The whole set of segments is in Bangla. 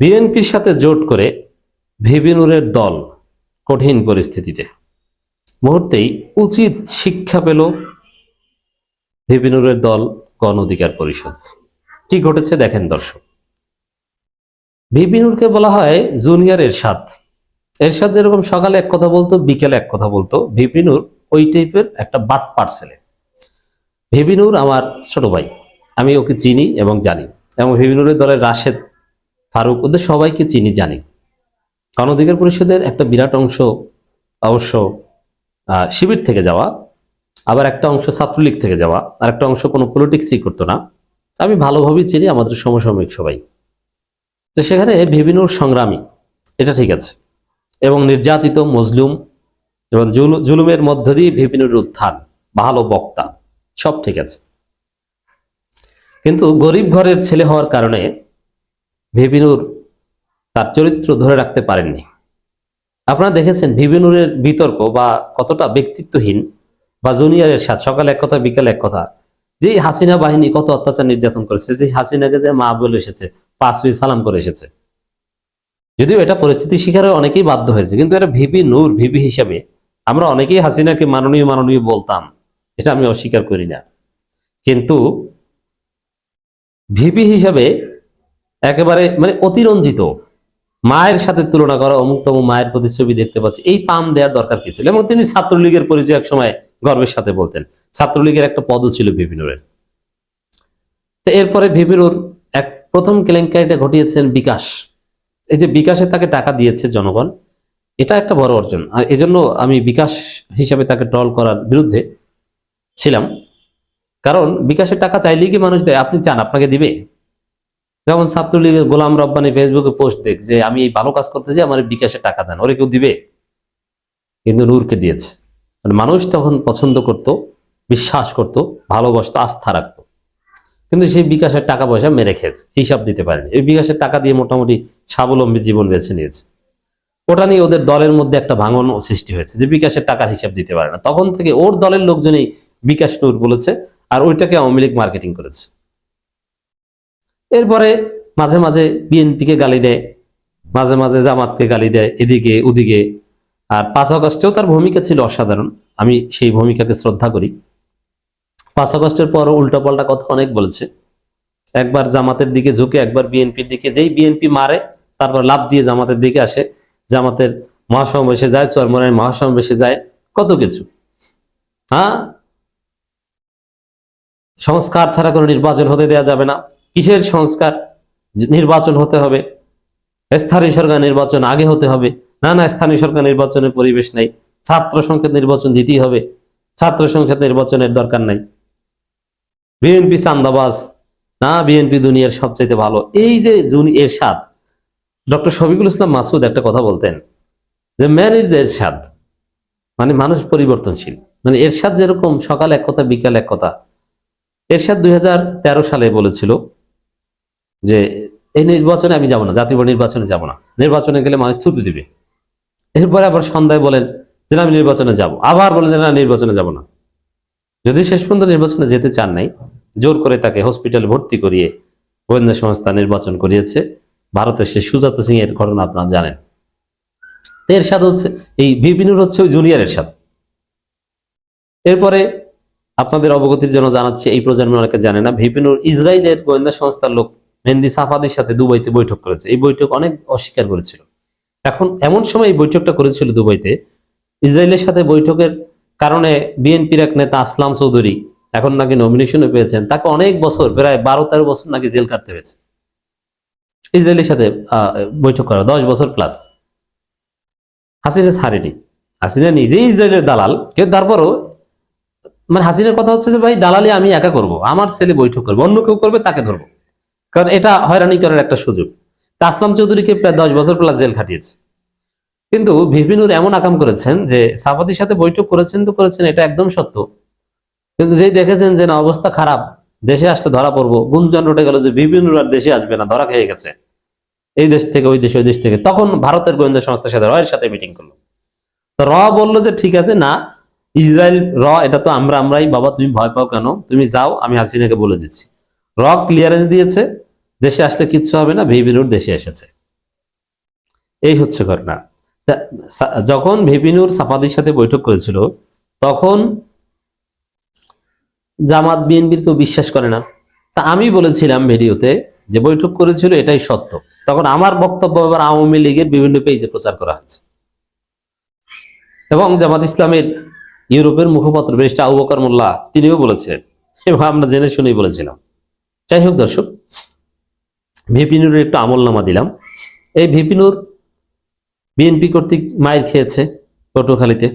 বিএনপির সাথে জোট করে ভিবিনুরের দল কঠিন পরিস্থিতিতে। মুহূর্তেই উচিত শিক্ষা পেল ভিবিনুরের দল গণ অধিকার পরিষদ। কি ঘটেছে দেখেন দর্শক। ভিবিনুরকে বলা হয় জুনিয়র এরশাদ। এরশাদ যেরকম সকালে এক কথা বলতো, বিকেলে এক কথা বলতো ভিপিনুর ওই টাইপের একটা বাট পার্সেলে ভিবিনুর আমার ছোট ভাই, আমি ওকে চিনি এবং জানি এবং ভিবিনুরের দলের রাশেদ ফারুক ওদের সবাইকে চিনি, জানি। গণ অধিকার পরিষদের একটা বিরাট অংশ, অবশ্য শিবির থেকে যাওয়া, আবার একটা অংশ ছাত্রলীগ থেকে যাওয়া, আর একটা অংশ কোনো পলিটিক্সই করতো না। আমি ভালোভাবেই চিনি আমাদের সমসাময়িক সবাই। তো সেখানে ভিবিনুর সংগ্রামী, এটা ঠিক আছে, এবং নির্যাতিত, মজলুম, এবং জুলু- জুলুমের মধ্য দিয়ে ভিবিনুর উত্থান ভালো বক্তা, সব ঠিক আছে। কিন্তু গরিব ঘরের ছেলে হওয়ার কারণে ভিবিনুর তার চরিত্র ধরে রাখতে পারেননি। আপনারা দেখেছেন ভিবিনুরের বিতর্ক বা কতটা ব্যক্তিত্বহীন বা জুনিয়রের সাথে, সকালে এক কথা, বিকালে এক কথা। যে হাসিনা বাহিনী কত অত্যাচার নির্যাতন করেছে যে হাসিনাকে যে মা বলে এসেছে পাঁচ উই সালাম করে এসেছে। যদিও এটা পরিস্থিতি শিকারে অনেকেই বাধ্য হয়েছে, কিন্তু এটা ভিপি নূর ভিপি হিসাবে আমরা অনেকেই হাসিনাকে মাননীয় মাননীয় বলতাম। এটা আমি অস্বীকার করি না। কিন্তু ভিপি হিসাবে একেবারে মানে অতিরঞ্জিত। মায়ের সাথে তুলনা করা অমুকতম মায়ের প্রতিচ্ছবি দেখতে পাচ্ছি। এই পাম দেওয়ার দরকার কি ছিল? এবং তিনি ছাত্রলীগের পরিচয় এক সময় গর্বের সাথে বলতেন। ছাত্রলীগের একটা পদও ছিল ভিপিনুরের তো এরপরে ভিপিনুর এক প্রথম কেলেঙ্কারিটা ঘটিয়েছেন বিকাশ। এই যে বিকাশে তাকে টাকা দিয়েছে জনগণ, এটা একটা বড় অর্জন। আর এজন্য আমি বিকাশ হিসাবে তাকে ট্রল করার বিরুদ্ধে ছিলাম। কারণ বিকাশের টাকা চাইলেই কি মানুষ দেয়? আপনি চান, আপনাকে দিবে? যেমন ছাত্রলীগের গোলাম রব্বানি ফেসবুকে পোস্ট দেখ যে, আমি এই ভালো কাজ করতেছি, আমার বিকাশে টাকা দেন। ওরে কেউ দিবে? কিন্তু নূরকে দিয়েছে। মানে মানুষ তখন পছন্দ করত, বিশ্বাস করত, ভালোবাসতো, আস্থা রাখতো। কিন্তু সেই বিকাশের টাকা পয়সা মেরে খেয়েছে, হিসাব দিতে পারেনি। এই বিকাশের টাকা দিয়ে মোটামুটি স্বাবলম্বী জীবন বেছে নিয়েছে। ওটা নিয়ে ওদের দলের মধ্যে একটা ভাঙন সৃষ্টি হয়েছে যে, বিকাশের টাকার হিসাব দিতে পারে না। তখন থেকে ওর দলের লোকজনই বিকাশ নূর বলেছে, আর ওইটাকে আওয়ামী লীগ মার্কেটিং করেছে। এরপরে মাঝে মাঝে বিএনপিকে গালি দেয়, মাঝে মাঝে জামাতকে গালি দেয়, এদিকে, ওদিকে। আর পাঁচ আগস্টেও তার ভূমিকা ছিল অসাধারণ। আমি সেই ভূমিকাকে শ্রদ্ধা করি। পাঁচ আগস্টের পর উল্টাপাল্টা কথা অনেক বলেছে। একবার জামাতের দিকে ঝুঁকে, একবার বিএনপির দিকে। যেই বিএনপি মারে, তারপর লাভ দিয়ে জামাতের দিকে আসে। জামাতের মহাসমাবেশে যায় চরমরায় মহাসমাবেশে যায়, কত কিছু। হ্যাঁ সংস্কার ছাড়া কোনো নির্বাচন হতে দেওয়া যাবে না। কিসের সংস্কার নির্বাচন হতে হবে? স্থানীয় সরকার নির্বাচন আগে হতে হবে। না না, স্থানীয় সরকার নির্বাচনের পরিবেশ নাই। ছাত্র সংসদ নির্বাচন দিতেই হবে। ছাত্র সংসদ নির্বাচনের দরকার নাই। বিএনপি চান্দাবাজ। না, বিএনপি দুনিয়ার সবচাইতে ভালো। এই যে জুনি এরশাদ, ডক্টর শফিকুল ইসলাম মাসুদ একটা কথা বলতেন যে, ম্যান ইজ এরশাদ। মানে মানুষ পরিবর্তনশীল। মানে এরশাদ যেরকম সকাল এক কথা, বিকাল এক কথা। এরশাদ দুই হাজার তেরো সালে বলেছিল যে এই নির্বাচনে আমি যাব না, জাতীয় নির্বাচনে যাব না। নির্বাচনে গেলে মানুষ থুতু দিবে। এরপরে আবার সন্ধ্যায় বলেন যে আমি নির্বাচনে যাব। আবার বলেন যে না নির্বাচনে যাব না। যদি শেষ পর্যন্ত নির্বাচনে যেতে চান নাই, জোর করে তাকে হসপিটালে ভর্তি করিয়ে গোয়েন্দা সংস্থা নির্বাচন করিয়েছে। ভারতের সে সুজাত সিং এর ঘটনা আপনারা জানেন। তো এরশাদ হচ্ছে, এই বিপিনুর হচ্ছে ওই জুনিয়র এরশাদ এরপরে আপনাদের অবগতির জন্য জানাচ্ছি, এই প্রজন্ম অনেকে জানে না ভিপিনুর ইসরায়েলের গোয়েন্দা সংস্থার লোক মেহেন্দি সাফাদের সাথে দুবাইতে বৈঠক করেছে। এই বৈঠক অনেক অস্বীকার করেছিল। এখন এমন সময় এই বৈঠকটা করেছিল দুবাইতে। ইসরায়েলের সাথে বৈঠকের কারণে বিএনপির এক নেতা আসলাম চৌধুরী এখন নাকি নমিনেশনও পেয়েছেন। তাকে অনেক বছর, প্রায় বারো তেরো বছর নাকি জেল কাটতে হয়েছে। ইসরায়েলের সাথে বৈঠক করা, দশ বছর প্লাস হাসিনা ছাড়েনি। হাসিনা নিজেই ইসরায়েলের দালাল। কিন্তু তারপরও মানে হাসিনার কথা হচ্ছে যে, ভাই, দালালি আমি একা করব। আমার ছেলে বৈঠক করব, অন্য কেউ করবে, তাকে ধরবো। কারণ এটা হয়রানি করার একটা সুযোগ। তাসলাম চৌধুরীকে প্রায় দশ বছর প্লাস জেল খাটিয়েছে। কিন্তু ভিপিনুর এমন আকাম করেছেন যে সাফাদির সাথে বৈঠক করেছেন তো করেছেন, এটা একদম সত্য। কিন্তু যেই দেখেছেন যে না, অবস্থা খারাপ, দেশে আসলে ধরা পড়ব, গুঞ্জন রটে গেল যে ভিপিনুর আর দেশে আসবে না, ধরা খেয়ে গেছে। এই দেশ থেকে, ওই দেশ ওই দেশ থেকে। তখন ভারতের গোয়েন্দা সংস্থার সাথে রয়ের সাথে মিটিং করল। তো র বলল যে, ঠিক আছে, না, ইসরায়েল র, এটা তো আমরা, আমরাই, বাবা, তুমি ভয় পাও কেন? তুমি যাও, আমি হাসিনাকে বলে দিচ্ছি। র ক্লিয়ারেন্স দিয়েছে দেশে আসলে কিচ্ছু হবে না ভিবিনুর দেশে এসেছে। এই হচ্ছে ঘটনা। যখন ভিপিনুর সাফাদির সাথে বৈঠক করেছিল, তখন জামাত বিএনপির কেউ বিশ্বাস করে না। তা আমি বলেছিলাম ভিডিওতে যে বৈঠক করেছিল এটাই সত্য। তখন আমার বক্তব্য এবার আওয়ামী লীগের বিভিন্ন পেজে প্রচার করা হচ্ছে। এবং জামাত ইসলামের ইউরোপের মুখপাত্র ব্যারিস্টার আবু বকর মোল্লা, তিনিও বলেছিলেন। এবং আমরা জেনে শুনেই বলেছিলাম। যাই হোক দর্শক ভিপিনুরের একটু আমলনামা দিলাম। এই ভিপিনুর বিএনপি কর্তৃক মায়ের খেয়েছে পটুখালীতে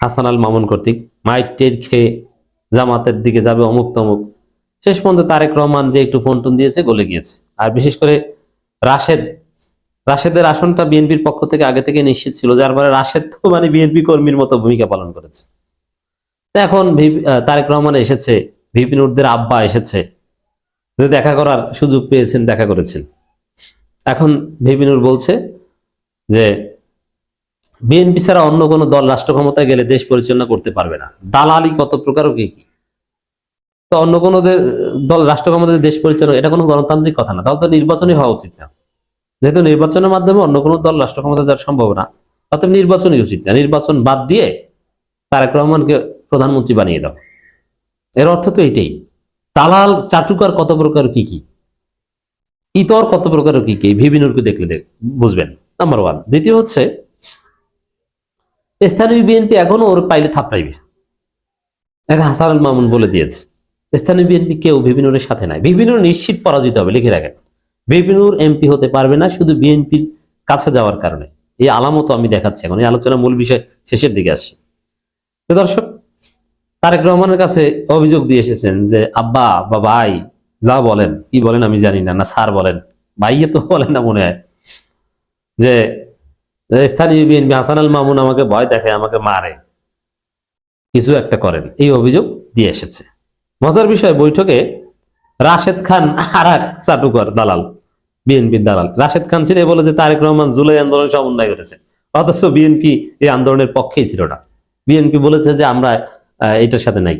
হাসান আল মামুন কর্তৃক। মায়ের টের খেয়ে জামাতের দিকে যাবে অমুক তমুক। শেষ পর্যন্ত তারেক রহমান যে একটু ফোন টোন দিয়েছে, গলে গিয়েছে। আর বিশেষ করে রাশেদ, রাশেদের আসনটা বিএনপির পক্ষ থেকে আগে থেকে নিশ্চিত ছিল, যার ফলে রাশেদ তো মানে বিএনপি কর্মীর মতো ভূমিকা পালন করেছে। এখন তারেক রহমান এসেছে, ভিপিনুরদের আব্বা এসেছে। দেখা করার সুযোগ পেয়েছেন, দেখা করেছেন। এখন ভিপিনুর বলছে যে, বিএনপি ছাড়া অন্য কোনো দল রাষ্ট্র ক্ষমতায় গেলে দেশ পরিচালনা করতে পারবে না। দালালি কত প্রকার ও কি কি? তো অন্য কোনো দল রাষ্ট্র ক্ষমতায় দেশ পরিচালনা, এটা কোনো গণতান্ত্রিক কথা না। তাহলে তো নির্বাচনই হওয়া উচিত না। যেহেতু নির্বাচনের মাধ্যমে অন্য কোনো দল রাষ্ট্র ক্ষমতা যাওয়ার সম্ভব না অতএব নির্বাচনই উচিত না। নির্বাচন বাদ দিয়ে তারেক রহমানকে প্রধানমন্ত্রী বানিয়ে দাও। এর অর্থ তো এটাই। দালাল চাটুকার কত প্রকার কি কি? ইতর কত প্রকার কি কি? ভিবিনুরকে দেখলে দেখ বুঝবেন নাম্বার ওয়ান দ্বিতীয় হচ্ছে, স্থানীয় বিএনপি এখনও ওর পাইলে থাপড়াইবে। এটা হাসান মামুন বলে দিয়েছে। স্থানীয় বিএনপি কেউ ভিবিনুরের সাথে নাই। ভিবিনুর নিশ্চিত পরাজিত হবে, লিখে রাখেন। ভিবিনুর এমপি হতে পারবে না শুধু বিএনপির কাছে যাওয়ার কারণে। এই আলামত আমি দেখাচ্ছি এখন। এই আলোচনা মূল বিষয় শেষের দিকে আসি তো দর্শক তারেক রহমানের কাছে অভিযোগ দিয়ে এসেছেন যে, আব্বা বা ভাই, যা বলেন, কি বলেন আমি জানি না না স্যার বলেন, ভাইয়ে তো বলেন না মনে হয়। যে স্থানীয় বিএনপি হাসান আল মামুন আমাকে ভয় দেখে আমাকে মারে। কিছু একটা করেন, এই অভিযোগ দিয়ে এসেছে। মজার বিষয়, বৈঠকে রাশেদ খান আর এক চাটুকর দালাল, বিএনপির দালাল, রাশেদ খান ছিল বলে যে, তারেক রহমান জুলাই আন্দোলন সমন্বয় করেছে, অথচ বিএনপি এই আন্দোলনের পক্ষেই ছিল না। বিএনপি বলেছে যে, আমরা এটার সাথে নাই।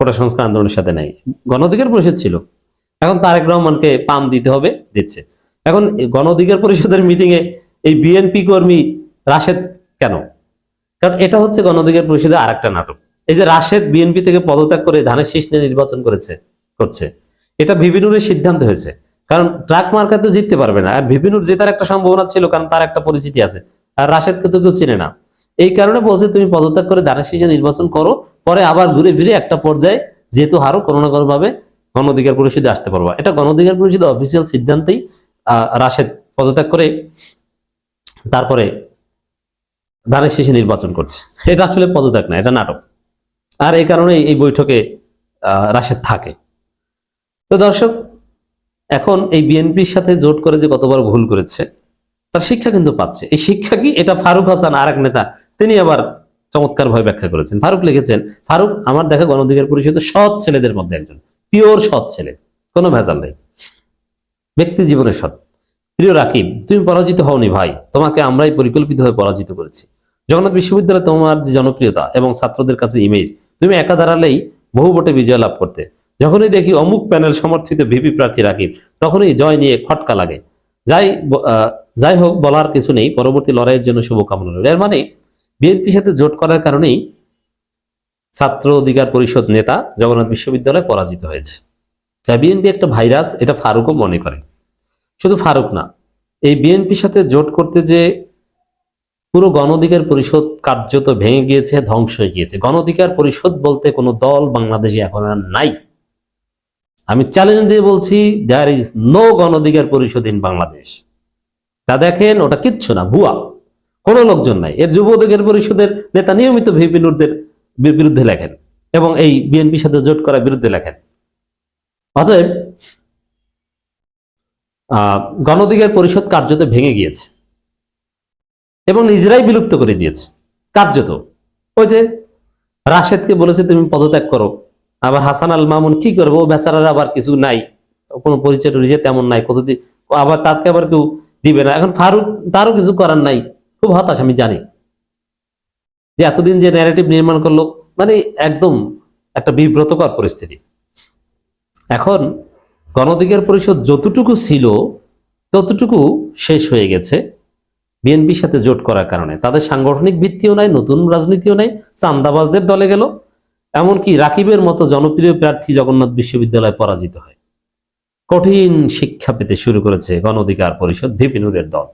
কোটা সংস্কার আন্দোলনের সাথে নাই। গণঅধিকার পরিষদ ছিল। এখন তারেক রহমানকে পাম দিতে হবে, দিচ্ছে। এখন গণঅধিকার পরিষদের মিটিং এ এই বিএনপি কর্মী রাশেদ কেন? কারণ এটা হচ্ছে গণঅধিকার পরিষদের আরেকটা নাটক। এই যে রাশেদ বিএনপি থেকে পদত্যাগ করে ধানের শীষ নিয়ে নির্বাচন করেছে, করছে। এটা ভিপিনুরের সিদ্ধান্ত হয়েছে। কারণ ট্রাক মার্কা তো জিততে পারবে না। আর ভিপিনুর জেতার একটা সম্ভাবনা ছিল, কারণ তার একটা পরিচিতি আছে। আর রাশেদকে তো কেউ চিনে না। এই কারণে বলছে, তুমি পদত্যাগ করে ধানের শীষে নির্বাচন করো, পরে আবার ঘুরে ফিরে একটা পর্যায়ে যেহেতু হারো কোনো না কোনো ভাবে গণ অধিকার পরিষদে আসতে পারবা। এটা গণ অধিকার পরিষদের অফিসিয়াল সিদ্ধান্তেই রাশেদ পদত্যাগ করে তারপরে ধানের শেষে নির্বাচন করছে। এটা আসলে পদত্যাগ না, এটা নাটক। আর এই কারণে এই বৈঠকে রাশেদ থাকে। তো দর্শক, এখন এই বিএনপির সাথে জোট করে যে কতবার ভুল করেছে, তার শিক্ষা কিন্তু পাচ্ছে। এই শিক্ষা কি? এটা ফারুক হাসান আর এক নেতা তিনি আবার চমৎকার ভাবে ব্যাখ্যা করেছেন। ফারুক লিখেছেন, ফারুক, আমার দেখা গণ অধিকার পরিষদের সৎ ছেলেদের মধ্যে একজন। পিওর সৎ ছেলে। কোনো ভেজাল নেই। ব্যক্তি জীবনের সৎ। প্রিয় রাকিব, তুমি পরাজিত হওনি ভাই। তোমাকে আমরাই পরিকল্পিতভাবে পরাজিত করেছি। জগন্নাথ বিশ্ববিদ্যালয়ে তোমার যে জনপ্রিয়তা এবং ছাত্রদের কাছে ইমেজ তুমি একা দাঁড়ালেই বহু ভোটে বিজয় লাভ করতে। যখনই দেখি অমুক প্যানেল সমর্থিত ভিপি প্রার্থী রাকিব, তখনই জয় নিয়ে খটকা লাগে। যাই যাই হোক, বলার কিছু নেই। পরবর্তী লড়াইয়ের জন্য শুভকামনা রইল। এর মানে বিএনপির সাথে জোট করার কারণেই ছাত্র অধিকার পরিষদ নেতা জগন্নাথ বিশ্ববিদ্যালয়ে পরাজিত হয়েছে। তাই বিএনপি একটা ভাইরাস, এটা ফারুকও মনে করে। শুধু ফারুক না, এই বিএনপির সাথে জোট করতে যে পুরো গণ অধিকার পরিষদ কার্যত ভেঙে গিয়েছে, ধ্বংস হয়ে গিয়েছে। গণ অধিকার পরিষদ বলতে কোনো দল বাংলাদেশে এখন আর নাই। আমি চ্যালেঞ্জ দিয়ে বলছি দেয়ার ইজ নো গণ অধিকার পরিষদ ইন বাংলাদেশ তা দেখেন, ওটা কিচ্ছু না, ভুয়া। কোনো লোকজন নাই। এর যুব অধিকার পরিষদের নেতা নিয়মিত ভিপি নুরদের বিরুদ্ধে লেখেন এবং এই বিএনপির সাথে জোট করার বিরুদ্ধে লেখেন। অতএব আহ, গণ পরিষদ কার্যত ভেঙে গিয়েছে এবং নিজেরাই বিলুপ্ত করে দিয়েছে। কার্যত। ওই যে রাশেদকে বলেছে তুমি পদত্যাগ করো। আবার হাসান আল মামুন কি করব? ও বেচারার আবার কিছু নাই। কোনো পরিচয় টরিচয় তেমন নাই। কতদিন আবার তাকে আবার কেউ দিবে না। এখন ফারুক তারও কিছু করার নাই। খুব হতাশ, আমি জানি। যে এতদিন যে ন্যারেটিভ নির্মাণ করল মানে একদম একটা বিব্রতকর পরিস্থিতি। এখন গণ অধিকার পরিষদ যতটুকু ছিল, ততটুকু শেষ হয়ে গেছে বিএনপির সাথে জোট করার কারণে। তাদের সাংগঠনিক ভিত্তিও নাই, নতুন রাজনীতিও নাই, চান্দাবাজদের দলে গেল। এমনকি রাকিবের মতো জনপ্রিয় প্রার্থী জগন্নাথ বিশ্ববিদ্যালয়ে পরাজিত হয়। কঠিন শিক্ষা পেতে শুরু করেছে গণ অধিকার পরিষদ ভিপি নুরের দল।